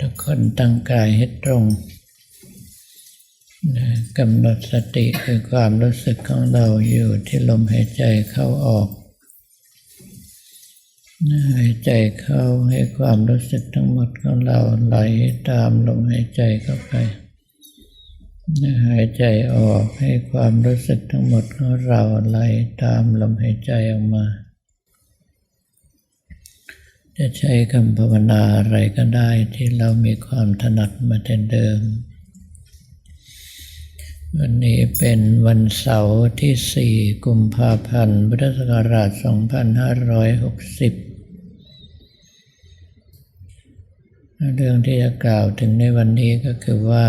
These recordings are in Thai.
ทุกคนตั้งกายให้ตรงนะกำหนดสติคือความรู้สึกของเราอยู่ที่ลมหายใจเข้าออกหายใจเข้าให้ความรู้สึกทั้งหมดของเราไหลตามลมหายใจเข้าไป หายใจออกให้ความรู้สึกทั้งหมดของเราไหลตามลมหายใจออกมา จะใช้คำภาวนาอะไรก็ได้ที่เรามีความถนัดมาแต่เดิม วันนี้เป็นวันเสาร์ที่ 4 กุมภาพันธ์ พุทธศักราช 2560 เรื่องที่จะกล่าวถึงในวันนี้ก็คือว่า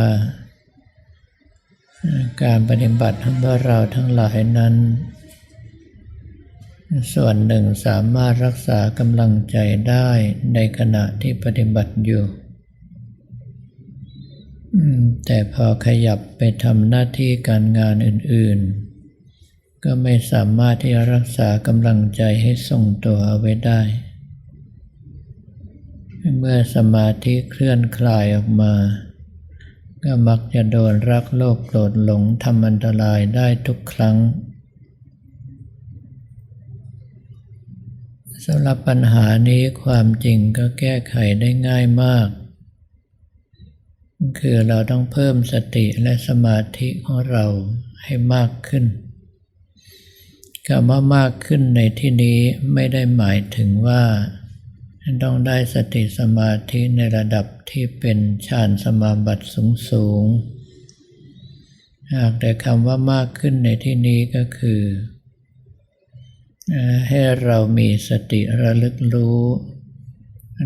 การปฏิบัติของพวกเราทั้งหลายนั้น ส่วนหนึ่งสามารถรักษากำลังใจได้ในขณะที่ปฏิบัติอยู่แต่พอขยับไปทำหน้าที่การงานอื่นๆ ก็ไม่สามารถที่จะรักษากำลังใจให้ทรงตัวเอาไว้ได้ เมื่อสมาธิเคลื่อนคลายออกมา ก็มักจะโดนรักโลภโกรธหลงทำอันตรายได้ทุกครั้ง สำหรับปัญหานี้ความจริงก็แก้ไขได้ง่ายมาก คือเราต้องเพิ่มสติและสมาธิของเราให้มากขึ้นคำว่ามากขึ้นในที่นี้ไม่ได้หมายถึงว่าต้องได้สติสมาธิในระดับที่เป็นฌานสมาบัติสูงสูงหากแต่คำว่ามากขึ้นในที่นี้ก็คือ ให้เรามีสติระลึกรู้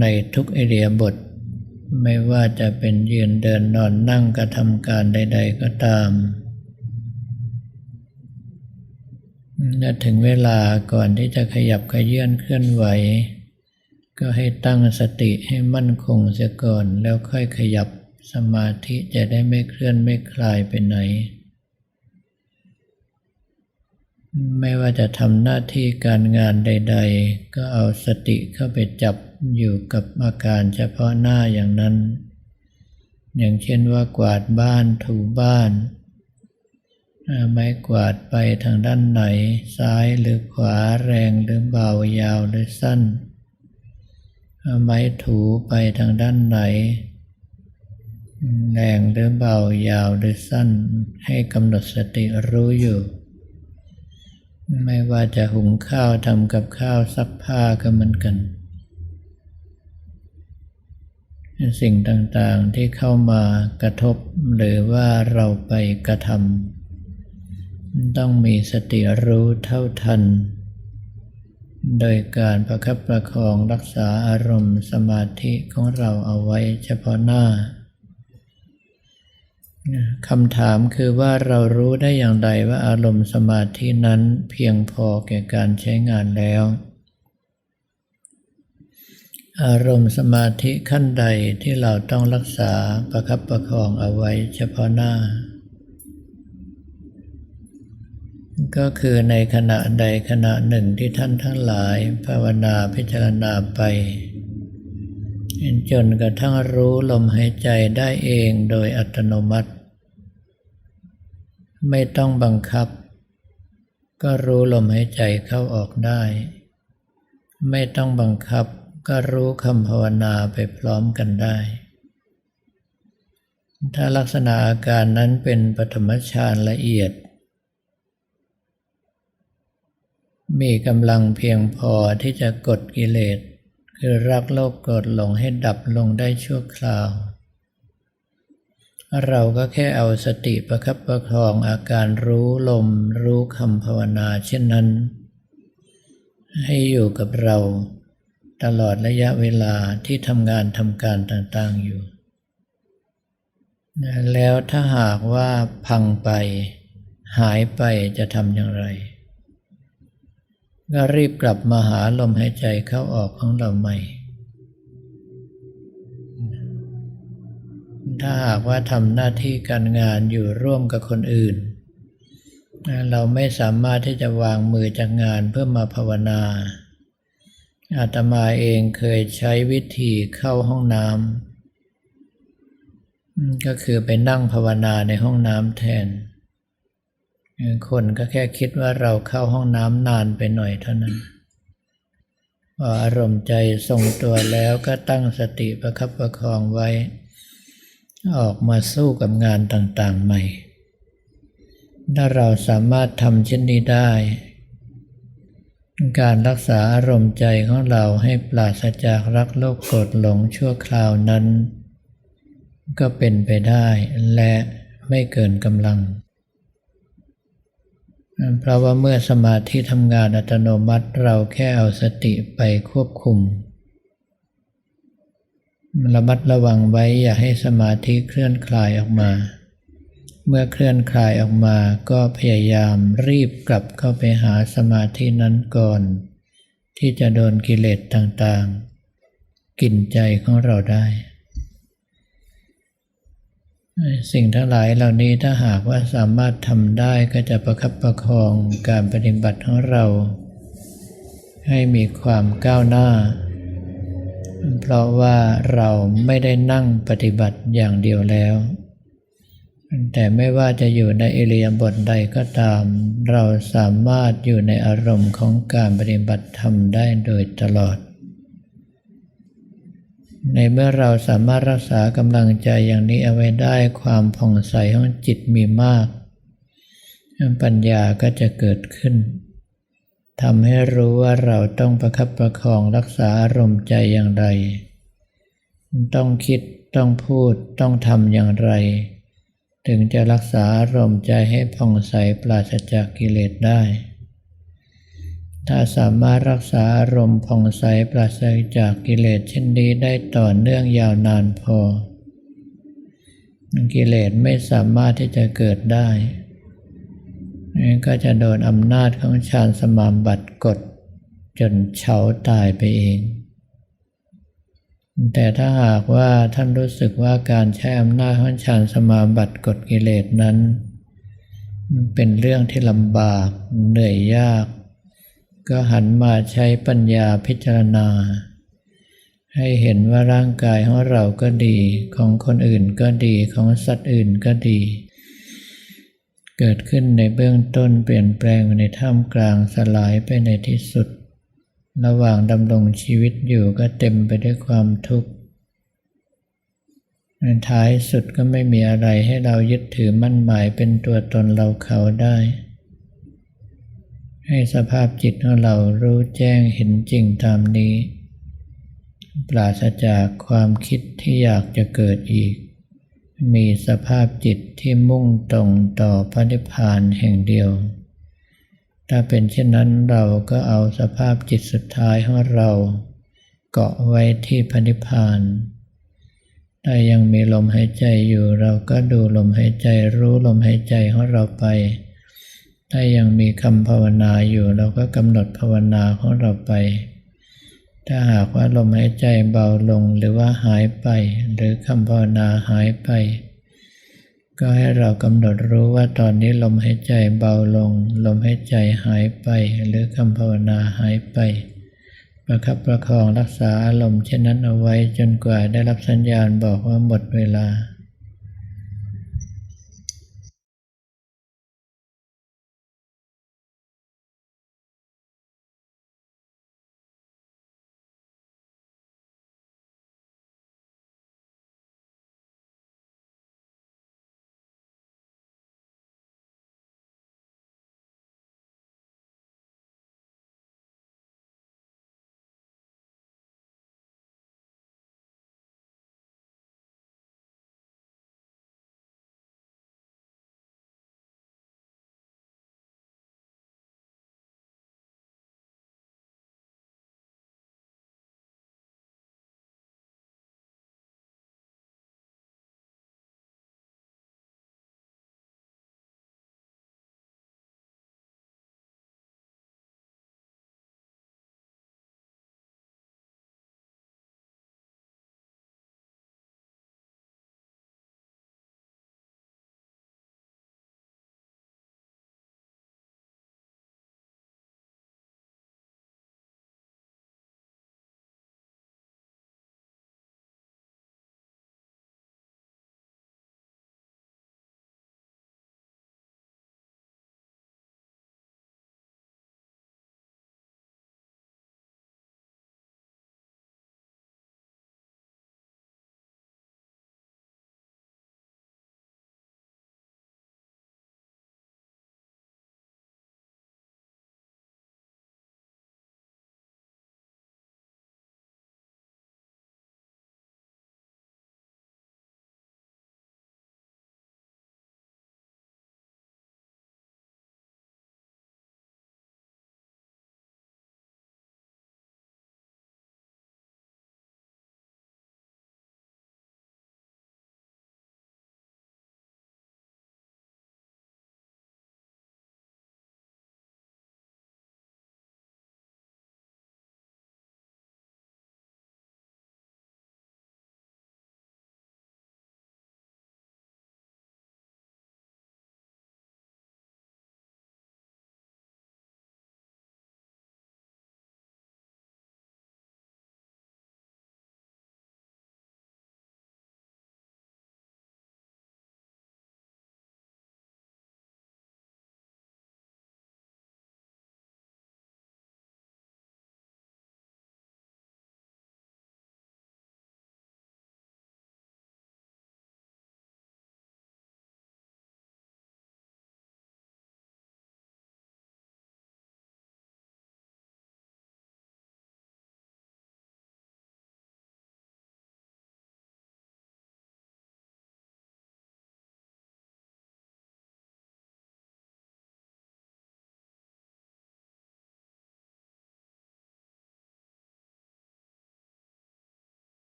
ในทุกอิเดียบท ไม่ว่าจะเป็นยืนเดินนอนนั่งกระทำการใด ๆ ก็ตามและถึงเวลาก่อนที่จะขยับขยื่นเคลื่อนไหว ก็ให้ตั้งสติให้มั่นคงเสียก่อนแล้วค่อยขยับสมาธิจะได้ไม่เคลื่อนไม่คลายไปไหน ไม่ว่าจะทำหน้าที่การงานใด ๆ ก็เอาสติเข้าไปจับอยู่กับอาการเฉพาะหน้าอย่างนั้น อย่างเช่นว่ากวาดบ้านถูบ้าน ไม้กวาดไปทางด้านไหน ซ้ายหรือขวาแรงหรือเบายาวหรือสั้น ไม้ถูไปทางด้านไหน แรงหรือเบายาวหรือสั้น ให้กำหนดสติรู้อยู่ ไม่ว่าจะหุงข้าวทำกับข้าวซักผ้าก็เหมือนกัน สิ่งต่างๆที่เข้ามากระทบหรือว่าเราไปกระทำต้องมีสติรู้เท่าทัน โดยการประคับประคองรักษาอารมณ์สมาธิของเราเอาไว้เฉพาะหน้า คำถามคือว่าเรารู้ได้อย่างไรว่าอารมณ์สมาธินั้นเพียงพอแก่การใช้งานแล้ว อารมณ์สมาธิขั้นใดที่เราต้องรักษาประคับประคองเอาไว้เฉพาะหน้า ก็คือในขณะใดขณะหนึ่งที่ท่านทั้งหลายภาวนาพิจารณาไป จนกระทั่งรู้ลมหายใจได้เองโดยอัตโนมัติ ไม่ต้องบังคับ ก็รู้ลมหายใจเข้าออกได้ ไม่ต้องบังคับก็รู้คำภาวนาไปพร้อมกันได้ ถ้าลักษณะอาการนั้นเป็นปฐมฌานละเอียด มีกำลังเพียงพอที่จะกดกิเลส คือรักโลภโกรธหลงให้ดับลงได้ชั่วคราว เราก็แค่เอาสติประคับประคองอาการรู้ลมรู้คำภาวนาเช่นนั้น ให้อยู่กับเราตลอดระยะเวลาที่ทำงานทำการต่างๆอยู่ แล้วถ้าหากว่าพังไปหายไปจะทำอย่างไร ก็รีบกลับมาหาลมหายใจเข้าออกของเราใหม่ ถ้าหากว่าทำหน้าที่การงานอยู่ร่วมกับคนอื่น เราไม่สามารถที่จะวางมือจากงานเพื่อมาภาวนา อาตมาเองเคยใช้วิธีเข้าห้องน้ำก็คือไปนั่งภาวนาในห้องน้ำแทน คนก็แค่คิดว่าเราเข้าห้องน้ำนานไปหน่อยเท่านั้นพออารมณ์ใจทรงตัวแล้วก็ตั้งสติประคับประคองไว้ ออกมาสู้กับงานต่างๆใหม่ ถ้าเราสามารถทำเช่นนี้ได้ การรักษาอารมณ์ใจของเราให้ปราศจากรักโลภโกรธหลงชั่วคราวนั้น ก็เป็นไปได้และไม่เกินกำลัง เพราะว่าเมื่อสมาธิทำงานอัตโนมัติเราแค่เอาสติไปควบคุม ระมัดระวังไว้อย่าให้สมาธิเคลื่อนคลายออกมา เมื่อเคลื่อนคลายออกมาก็พยายามรีบกลับเข้าไปหาสมาธินั้นก่อน ที่จะโดนกิเลสต่างๆ กินใจของเราได้ สิ่งทั้งหลายเหล่านี้ถ้าหากว่าสามารถทำได้ก็จะประคับประคองการปฏิบัติของเรา ให้มีความก้าวหน้า เพราะว่าเราไม่ได้นั่งปฏิบัติอย่างเดียวแล้ว แต่ไม่ว่าจะอยู่ในอิริยาบถใดก็ตาม เราสามารถอยู่ในอารมณ์ของการปฏิบัติธรรมได้โดยตลอด ในเมื่อเราสามารถรักษากำลังใจอย่างนี้เอาไว้ได้ความผ่องใสของจิตมีมาก ปัญญาก็จะเกิดขึ้นทำให้รู้ว่าเราต้องประคับประคองรักษาอารมณ์ใจอย่างไร ต้องคิดต้องพูดต้องทำอย่างไร ถึงจะรักษาอารมณ์ใจให้ผ่องใสปราศจากกิเลสได้ ถ้าสามารถรักษาอารมณ์ผ่องใสปราศจากกิเลสเช่นนี้ได้ต่อเนื่องยาวนานพอ กิเลสไม่สามารถที่จะเกิดได้ ก็จะโดนอำนาจของฌานสมาบัติกด จนเฉาตายไปเอง แต่ถ้าหากว่าท่านรู้สึกว่าการใช้อำนาจของฌานสมาบัติกดกิเลสนั้น เป็นเรื่องที่ลำบากเหนื่อยยาก ก็หันมาใช้ปัญญาพิจารณา ให้เห็นว่าร่างกายของเราก็ดีของคนอื่นก็ดีของสัตว์อื่นก็ดี เกิดขึ้นในเบื้องต้นเปลี่ยนแปลงไปในท่ามกลางสลายไปในที่สุด ระหว่างดำรงชีวิตอยู่ก็เต็มไปด้วยความทุกข์ในท้ายสุดก็ไม่มีอะไรให้เรายึดถือมั่นหมายเป็นตัวตนเราเขาได้ ให้สภาพจิตของเรารู้แจ้งเห็นจริงตามนี้ ปราศจากความคิดที่อยากจะเกิดอีก มีสภาพจิตที่มุ่งตรงต่อพระนิพพานแห่งเดียว ถ้าเป็นเช่นนั้นเราก็เอาสภาพจิตสุดท้ายของเราเกาะไว้ที่พระนิพพานถ้ายังมีลมหายใจอยู่เราก็ดูลมหายใจรู้ลมหายใจของเราไป ถ้ายังมีคำภาวนาอยู่เราก็กำหนดภาวนาของเราไป ถ้าหากว่าลมหายใจเบาลงหรือว่าหายไป หรือคำภาวนาหายไป ก็ให้เรากำหนดรู้ว่าตอนนี้ลมหายใจเบาลง ลมหายใจหายไป หรือคำภาวนาหายไป ประคับประคองรักษาอารมณ์เช่นนั้นเอาไว้จนกว่าได้รับสัญญาณบอกว่าหมดเวลา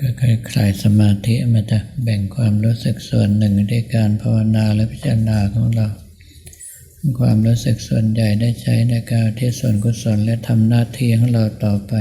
ก็คล้ายสมาธิมันจะแบ่งความรู้สึกส่วนหนึ่งด้วยการภาวนาและพิจารณาของเรา ความรู้สึกส่วนใหญ่ได้ใช้ในการที่ส่วนกุศลและทำหน้าที่ของเราต่อไป